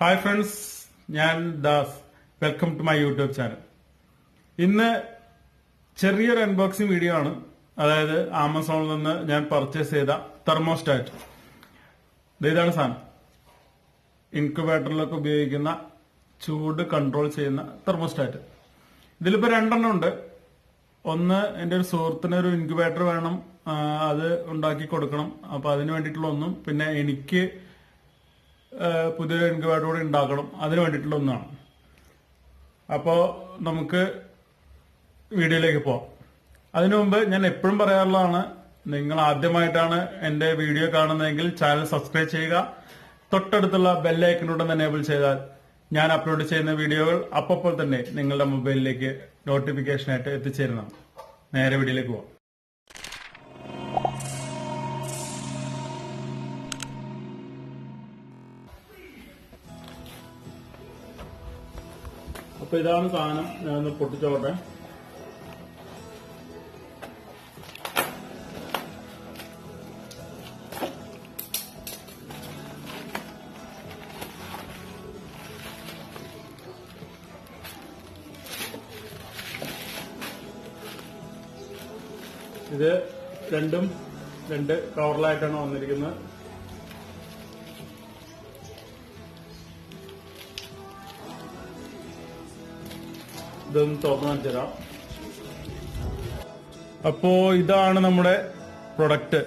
Hi friends ഞാൻ Das. Welcome to my YouTube channel ഇന്ന് ചെറിയൊരു അൺബോക്സിംഗ് വീഡിയോ ആണ്. അതായത് ആമസോണിൽ നിന്ന് ഞാൻ പർച്ചേസ് ചെയ്ത തെർമോസ്റ്റാറ്റ് ഇതാണ് സാധനം. ഇൻക്യുബേറ്ററിലൊക്കെ ഉപയോഗിക്കുന്ന ചൂട് കൺട്രോൾ ചെയ്യുന്ന തെർമോസ്റ്റാറ്റ് ഇതിലിപ്പോ രണ്ടെണ്ണം ഉണ്ട്. ഒന്ന് എന്റെ ഒരു സുഹൃത്തിന് ഒരു ഇൻക്യുബേറ്റർ വേണം. അത് ഉണ്ടാക്കി കൊടുക്കണം. അപ്പൊ അതിന് വേണ്ടിയിട്ടുള്ള ഒന്നും. പിന്നെ എനിക്ക് പുതിയൊരു ഇൻക്യുബേറ്റർ കൂടെ ഉണ്ടാക്കണം. അതിന് വേണ്ടിയിട്ടുള്ള ഒന്നാണ്. അപ്പോ നമുക്ക് വീഡിയോയിലേക്ക് പോവാം. അതിനു മുമ്പ് ഞാൻ എപ്പോഴും പറയാറുള്ളതാണ് നിങ്ങൾ ആദ്യമായിട്ടാണ് എന്റെ വീഡിയോ കാണുന്നതെങ്കിൽ ചാനൽ സബ്സ്ക്രൈബ് ചെയ്യുക. തൊട്ടടുത്തുള്ള ബെല്ലൈക്കനോട് എനേബിൾ ചെയ്താൽ ഞാൻ അപ്ലോഡ് ചെയ്യുന്ന വീഡിയോകൾ അപ്പോൾ തന്നെ നിങ്ങളുടെ മൊബൈലിലേക്ക് നോട്ടിഫിക്കേഷനായിട്ട് എത്തിച്ചേരുന്നതാണ്. നേരെ വീഡിയോയിലേക്ക് പോവാം. അപ്പൊ ഇതാണ് സാധനം. ഞാനൊന്ന് പൊട്ടിച്ചോട്ടെ. ഇത് രണ്ടും രണ്ട് കവറിലായിട്ടാണ് വന്നിരിക്കുന്നത്. ഇതൊന്ന് തുറന്നു കാണിച്ചു തരാം. അപ്പോ ഇതാണ് നമ്മുടെ product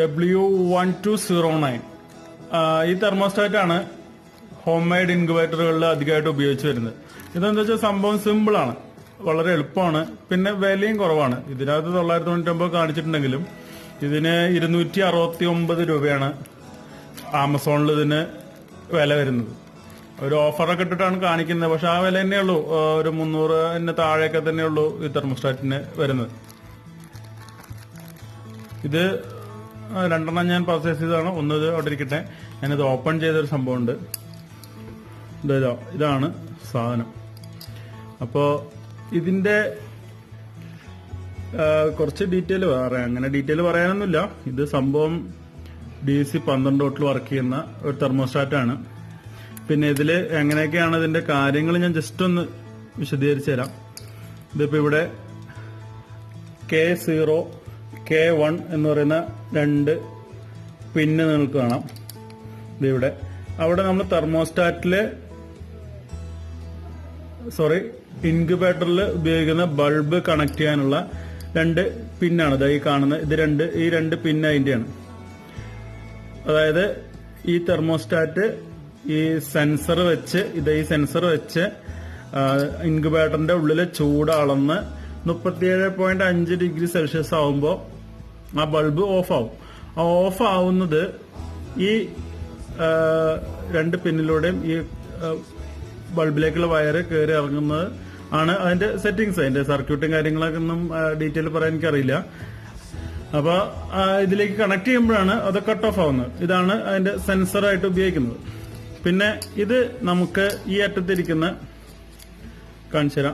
W one two zero nine ഈ തെർമോസ്റ്റാറ്റ് ആണ് ഹോം മെയ്ഡ് ഇൻക്യുബേറ്ററുകളിൽ അധികമായിട്ട് ഉപയോഗിച്ച് വരുന്നത്. ഇതെന്താ വെച്ചാൽ സംഭവം സിമ്പിൾ ആണ്. വളരെ എളുപ്പമാണ്. പിന്നെ വിലയും കുറവാണ്. ഇതിനകത്ത് തൊള്ളായിരത്തി തൊണ്ണൂറ്റൊമ്പത് കാണിച്ചിട്ടുണ്ടെങ്കിലും ഇതിന് ഇരുന്നൂറ്റി അറുപത്തി ഒമ്പത് രൂപയാണ് ആമസോണിൽ ഇതിന് വില വരുന്നത്. ഒരു ഓഫറൊക്കെ ഇട്ടിട്ടാണ് കാണിക്കുന്നത്. പക്ഷെ ആ വില തന്നെയുള്ളൂ ഒരു മുന്നൂറിന് താഴെയൊക്കെ തന്നെയുള്ളൂ ഈ തെർമോസ്റ്റാറ്റിന് വരുന്നത്. ഇത് രണ്ടെണ്ണം ഞാൻ പർച്ചേസ് ചെയ്തതാണ്. ഒന്ന് ഇത് അവിടെ ഇരിക്കട്ടെ. ഞാനിത് ഓപ്പൺ ചെയ്തൊരു സംഭവമുണ്ട്. ഇതാ ഇതാണ് സാധനം. അപ്പോ ഇതിന്റെ കുറച്ച് ഡീറ്റെയിൽ പറയാം അങ്ങനെ ഡീറ്റെയിൽ പറയാനൊന്നുമില്ല. ഇത് സംഭവം ഡി സി പന്ത്രണ്ട് തൊട്ടിൽ വർക്ക് ചെയ്യുന്ന ഒരു തെർമോസ്റ്റാറ്റ് ആണ്. പിന്നെ ഇതിൽ എങ്ങനെയൊക്കെയാണ് ഇതിന്റെ കാര്യങ്ങൾ ഞാൻ ജസ്റ്റ് ഒന്ന് വിശദീകരിച്ചു തരാം. ഇതിപ്പോ ഇവിടെ കെ സീറോ കെ വൺ എന്ന് പറയുന്ന രണ്ട് പിന്നെ നിങ്ങൾക്ക് കാണാം. ഇതിവിടെ അവിടെ നമ്മൾ തെർമോസ്റ്റാറ്റിൽ സോറി ഇൻക്യുബേറ്ററിൽ ഉപയോഗിക്കുന്ന ബൾബ് കണക്ട് ചെയ്യാനുള്ള രണ്ട് പിന്നാണ്. ഇതായി ഈ കാണുന്ന ഇത് രണ്ട് ഈ രണ്ട് പിൻ അതിന്റെയാണ് അതായത് ഈ തെർമോസ്റ്റാറ്റ് ഈ സെൻസർ വെച്ച് ഇത് ഈ സെൻസർ വെച്ച് ഇൻക്യുബേറ്ററിന്റെ ഉള്ളിലെ ചൂട് അളന്ന് മുപ്പത്തിയേഴ് പോയിന്റ് അഞ്ച് ഡിഗ്രി സെൽഷ്യസ് ആവുമ്പോൾ ആ ബൾബ് ഓഫ് ആവും. ആ ഓഫ് ആവുന്നത് ഈ രണ്ട് പിന്നിലൂടെയും ഈ ബൾബിലേക്കുള്ള വയർ കയറി ഇറങ്ങുന്നത് ആണ് അതിന്റെ സെറ്റിങ്സ് അതിന്റെ സർക്യൂട്ടും കാര്യങ്ങളൊക്കെ ഒന്നും ഡീറ്റെയിൽ പറയാൻ എനിക്കറിയില്ല. അപ്പൊ ഇതിലേക്ക് കണക്ട് ചെയ്യുമ്പോഴാണ് അത് കട്ട് ഓഫ് ആവുന്നത്. ഇതാണ് അതിന്റെ സെൻസറായിട്ട് ഉപയോഗിക്കുന്നത്. പിന്നെ ഇത് നമുക്ക് ഈ അറ്റത്തിരിക്കുന്ന കാണിച്ചു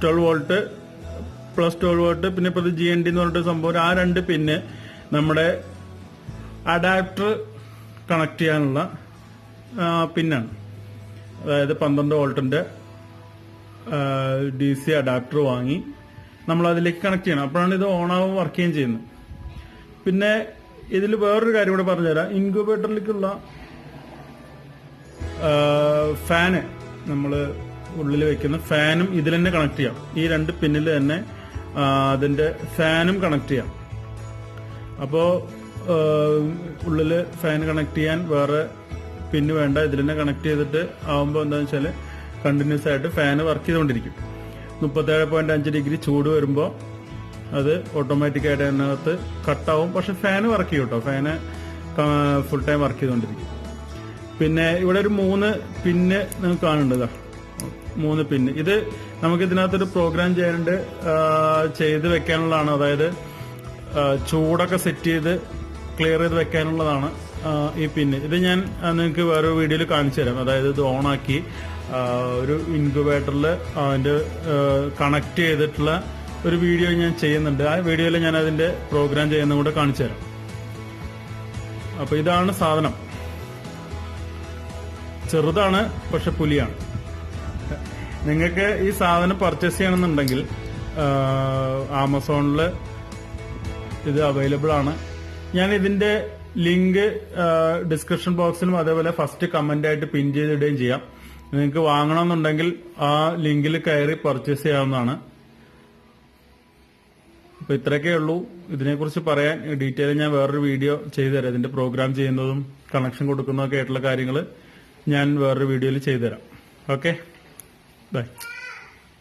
twelve volt plus twelve volt പിന്നെ ഇപ്പോൾ ജി എൻ ഡി എന്ന് പറഞ്ഞിട്ട് സംഭവം. ആ രണ്ട് പിന്നെ നമ്മുടെ അഡാപ്റ്റർ കണക്ട് ചെയ്യാനുള്ള പിന്നാണ്. അതായത് പന്ത്രണ്ട് വോൾട്ടിന്റെ ഡി സി അഡാപ്റ്റർ വാങ്ങി നമ്മൾ അതിലേക്ക് കണക്ട് ചെയ്യണം. അപ്പോഴാണ് ഇത് ഓണാവും വർക്ക് ചെയ്യുകയും ചെയ്യുന്നത്. പിന്നെ ഇതിൽ വേറൊരു കാര്യം കൂടെ പറഞ്ഞുതരാം. ഇൻക്യുബേറ്ററിലേക്കുള്ള ഫാന് നമ്മൾ ഉള്ളിൽ വെക്കുന്ന ഫാനും ഇതിൽ തന്നെ കണക്ട് ചെയ്യാം. ഈ രണ്ട് പിന്നിൽ തന്നെ അതിന്റെ ഫാനും കണക്ട് ചെയ്യാം. അപ്പോ ഉള്ളിൽ ഫാൻ കണക്ട് ചെയ്യാൻ വേറെ പിന്ന് വേണ്ട. ഇതിൽ തന്നെ കണക്ട് ചെയ്തിട്ട് ആവുമ്പോൾ എന്താണെന്ന് വെച്ചാൽ കണ്ടിന്യൂസ് ആയിട്ട് ഫാന് വർക്ക് ചെയ്തുകൊണ്ടിരിക്കും. മുപ്പത്തേഴ് പോയിന്റ് അഞ്ച് ഡിഗ്രി ചൂട് വരുമ്പോൾ അത് ഓട്ടോമാറ്റിക്കായിട്ട് അതിനകത്ത് കട്ടാവും പക്ഷെ ഫാന് വർക്ക് ചെയ്യും കേട്ടോ ഫാന് ഫുൾ ടൈം വർക്ക് ചെയ്തുകൊണ്ടിരിക്കും പിന്നെ ഇവിടെ ഒരു മൂന്ന് പിന്ന് നിങ്ങൾക്ക് കാണുന്നുണ്ട് മൂന്ന് പിന്ന് ഇത് നമുക്ക് ഇതിനകത്തൊരു പ്രോഗ്രാം ചെയ്യാനുണ്ട്. ചെയ്ത് വെക്കാനുള്ളതാണ്. അതായത് ചൂടൊക്കെ സെറ്റ് ചെയ്ത് ക്ലിയർ ചെയ്ത് വെക്കാനുള്ളതാണ് ഈ പിന്ന് ഇത് ഞാൻ നിങ്ങൾക്ക് വേറെ വീഡിയോയിൽ കാണിച്ചു തരാം. അതായത് ഇത് ഓണാക്കി ഒരു ഇൻക്യുബേറ്ററിൽ അതിന്റെ കണക്ട് ചെയ്തിട്ടുള്ള ഒരു വീഡിയോ ഞാൻ ചെയ്യുന്നുണ്ട്. ആ വീഡിയോയിൽ ഞാൻ അതിന്റെ പ്രോഗ്രാം ചെയ്യുന്ന കൂടെ കാണിച്ചു തരാം. അപ്പൊ ഇതാണ് സാധനം. ചെറുതാണ് പക്ഷെ പുലിയാണ്. നിങ്ങൾക്ക് ഈ സാധനം പർച്ചേസ് ചെയ്യണമെന്നുണ്ടെങ്കിൽ ആമസോണിൽ ഇത് അവൈലബിൾ ആണ്. ഞാൻ ഇതിന്റെ ലിങ്ക് ഡിസ്ക്രിപ്ഷൻ ബോക്സിലും അതേപോലെ ഫസ്റ്റ് കമന്റ് ആയിട്ട് പിൻ ചെയ്തിടുകയും ചെയ്യാം. നിങ്ങൾക്ക് വാങ്ങണമെന്നുണ്ടെങ്കിൽ ആ ലിങ്കിൽ കയറി പർച്ചേസ് ചെയ്യാവുന്നതാണ്. അപ്പൊ ഇത്രയൊക്കെ ഉള്ളൂ. ഇതിനെക്കുറിച്ച് പറയാൻ ഡീറ്റെയിൽ ഞാൻ വേറൊരു വീഡിയോ ചെയ്തുതരാം. ഇതിന്റെ പ്രോഗ്രാം ചെയ്യുന്നതും കണക്ഷൻ കൊടുക്കുന്നതൊക്കെ ആയിട്ടുള്ള കാര്യങ്ങൾ ഞാൻ വേറൊരു വീഡിയോയിൽ ചെയ്തുതരാം. ഓക്കെ? ബൈ.